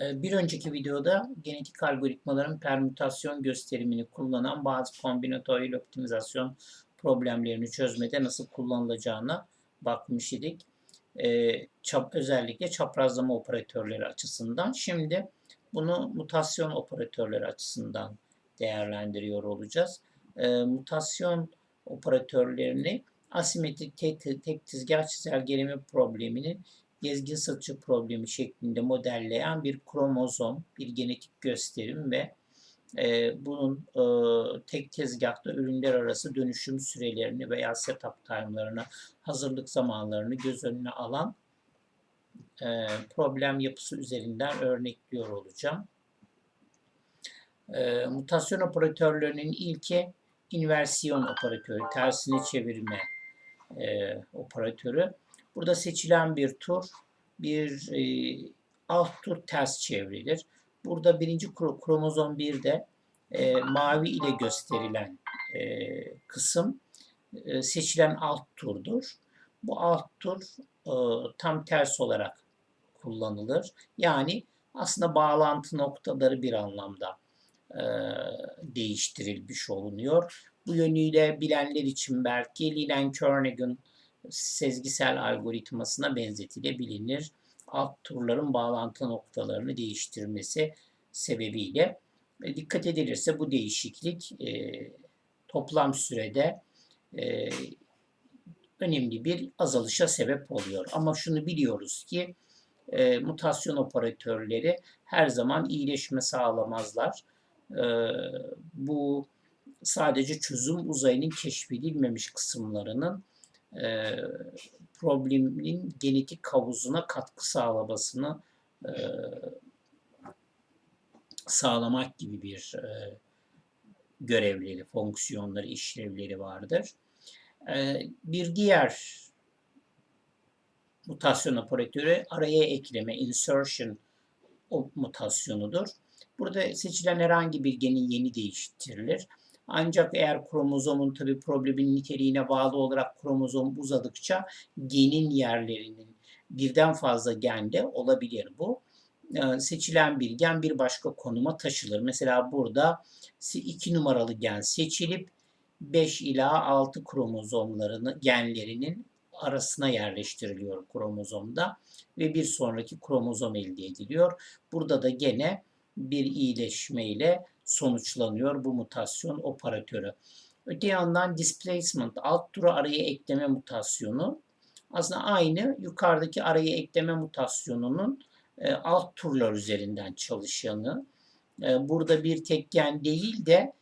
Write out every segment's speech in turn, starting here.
Ee, Bir önceki videoda genetik algoritmaların permütasyon gösterimini kullanan bazı kombinatoriyel optimizasyon problemlerini çözmede nasıl kullanılacağına bakmış idik. Ee, çap, özellikle çaprazlama operatörleri açısından. Şimdi bunu mutasyon operatörleri açısından değerlendiriyor olacağız. Ee, mutasyon operatörlerini asimetrik tek, tek tizgah çizelgeleme probleminin gezgin satıcı problemi şeklinde modelleyen bir kromozom, bir genetik gösterim ve e, bunun e, tek tezgahta ürünler arası dönüşüm sürelerini veya setup time'larını, hazırlık zamanlarını göz önüne alan e, problem yapısı üzerinden örnekliyor olacağım. E, mutasyon operatörlerinin ilki inversiyon operatörü, tersine çevirme e, operatörü. Burada seçilen bir tur, bir e, alt tur ters çevrilir. Burada birinci kromozom 1'de e, mavi ile gösterilen e, kısım e, seçilen alt turdur. Bu alt tur e, tam ters olarak kullanılır. Yani aslında bağlantı noktaları bir anlamda e, değiştirilmiş olunuyor. Bu yönüyle bilenler için belki Leland-Kernighan sezgisel algoritmasına benzetilebilir. Alt turların bağlantı noktalarını değiştirmesi sebebiyle e, dikkat edilirse bu değişiklik e, toplam sürede e, önemli bir azalışa sebep oluyor. Ama şunu biliyoruz ki e, mutasyon operatörleri her zaman iyileşme sağlamazlar. E, bu sadece çözüm uzayının keşfedilmemiş kısımlarının e, problemin genetik havuzuna katkı sağlamasını e, sağlamak gibi bir e, görevleri, fonksiyonları, işlevleri vardır. E, bir diğer mutasyon operatörü araya ekleme, insertion o mutasyonudur. Burada seçilen herhangi bir genin yeni değiştirilir. Ancak eğer kromozomun tabi problemin niteliğine bağlı olarak kromozom uzadıkça genin yerlerinin birden fazla gende olabilir bu. Ee, seçilen bir gen bir başka konuma taşılır. Mesela burada 2 numaralı gen seçilip 5 ila 6 kromozomlarını genlerinin arasına yerleştiriliyor kromozomda ve bir sonraki kromozom elde ediliyor. Burada da gene bir iyileşme ile sonuçlanıyor bu mutasyon operatörü. Öte yandan displacement, alt turu araya ekleme mutasyonu aslında aynı yukarıdaki araya ekleme mutasyonunun e, alt turlar üzerinden çalışanı. E, burada bir tek gen değil de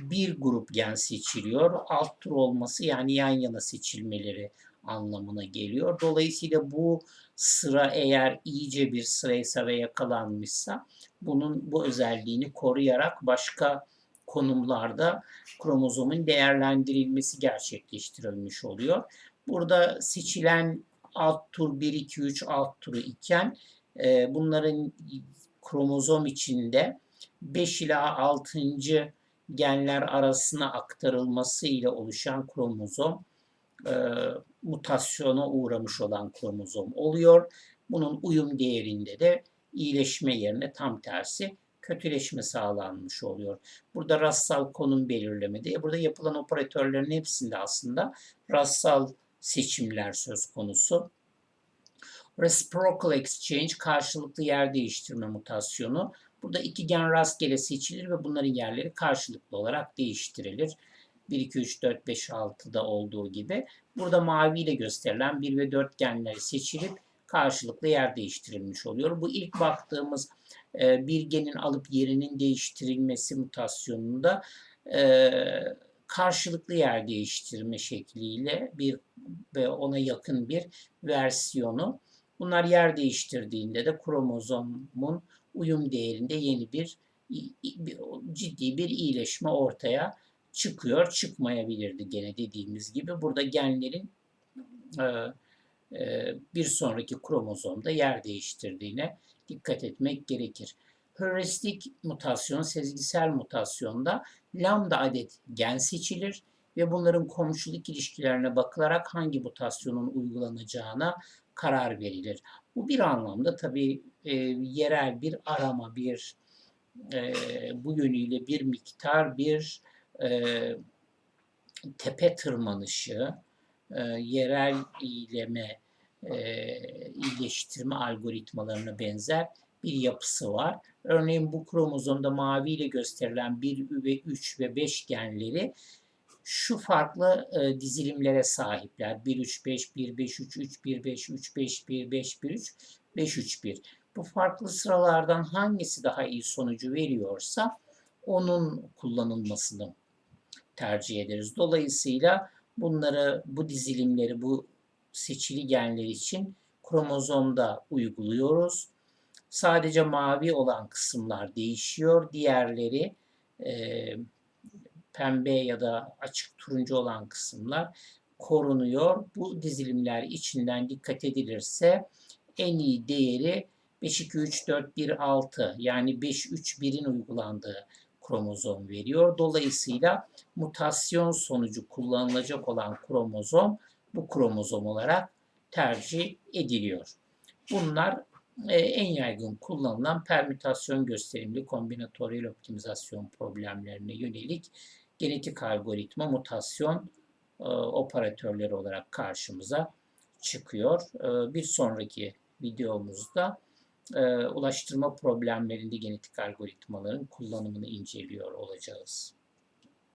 bir grup gen seçiliyor. Alt tur olması yani yan yana seçilmeleri anlamına geliyor. Dolayısıyla bu sıra eğer iyice bir sıraysa ve yakalanmışsa bunun bu özelliğini koruyarak başka konumlarda kromozomun değerlendirilmesi gerçekleştirilmiş oluyor. Burada seçilen alt tur 1, 2, 3 alt turu iken e, bunların kromozom içinde 5 ila 6. genler arasına aktarılması ile oluşan kromozom e, mutasyona uğramış olan kromozom oluyor. Bunun uyum değerinde de iyileşme yerine tam tersi kötüleşme sağlanmış oluyor. Burada rastsal konum belirlemede, burada yapılan operatörlerin hepsinde aslında rastsal seçimler söz konusu. Reciprocal exchange karşılıklı yer değiştirme mutasyonu. Burada iki gen rastgele seçilir ve bunların yerleri karşılıklı olarak değiştirilir. 1, 2, 3, 4, 5, 6'da olduğu gibi. Burada mavi ile gösterilen 1 ve 4 genleri seçilip karşılıklı yer değiştirilmiş oluyor. Bu ilk baktığımız e, bir genin alıp yerinin değiştirilmesi mutasyonunda e, karşılıklı yer değiştirme şekliyle bir ve ona yakın bir versiyonu. Bunlar yer değiştirdiğinde de kromozomun uyum değerinde yeni bir ciddi bir iyileşme ortaya çıkıyor. Çıkmayabilirdi gene dediğimiz gibi. Burada genlerin e, e, bir sonraki kromozomda yer değiştirdiğine dikkat etmek gerekir. Heuristik mutasyon, sezgisel mutasyonda lambda adet gen seçilir ve bunların komşuluk ilişkilerine bakılarak hangi mutasyonun uygulanacağına karar verilir. Bu bir anlamda tabii e, yerel bir arama, bir e, bu yönüyle bir miktar bir e, tepe tırmanışı, e, yerel iyileme, e, iyileştirme algoritmalarına benzer bir yapısı var. Örneğin bu kromozomda maviyle gösterilen 1 ve 3 ve 5 genleri şu farklı e, dizilimlere sahipler. 1 3 5 1 5 3 3 1 5 3 5 1 5 1 3 5 3 1. Bu farklı sıralardan hangisi daha iyi sonucu veriyorsa onun kullanılmasını tercih ederiz. Dolayısıyla bunları bu dizilimleri bu seçili genler için kromozomda uyguluyoruz. Sadece mavi olan kısımlar değişiyor. Diğerleri e, pembe ya da açık turuncu olan kısımlar korunuyor. Bu dizilimler içinden dikkat edilirse en iyi değeri 5 2 3 4 1 6 yani 5 3 1'in uygulandığı kromozom veriyor. Dolayısıyla mutasyon sonucu kullanılacak olan kromozom bu kromozom olarak tercih ediliyor. Bunlar e, en yaygın kullanılan permütasyon gösterimli kombinatöryel optimizasyon problemlerine yönelik genetik algoritma mutasyon e, operatörleri olarak karşımıza çıkıyor. E, bir sonraki videomuzda e, ulaştırma problemlerinde genetik algoritmaların kullanımını inceliyor olacağız.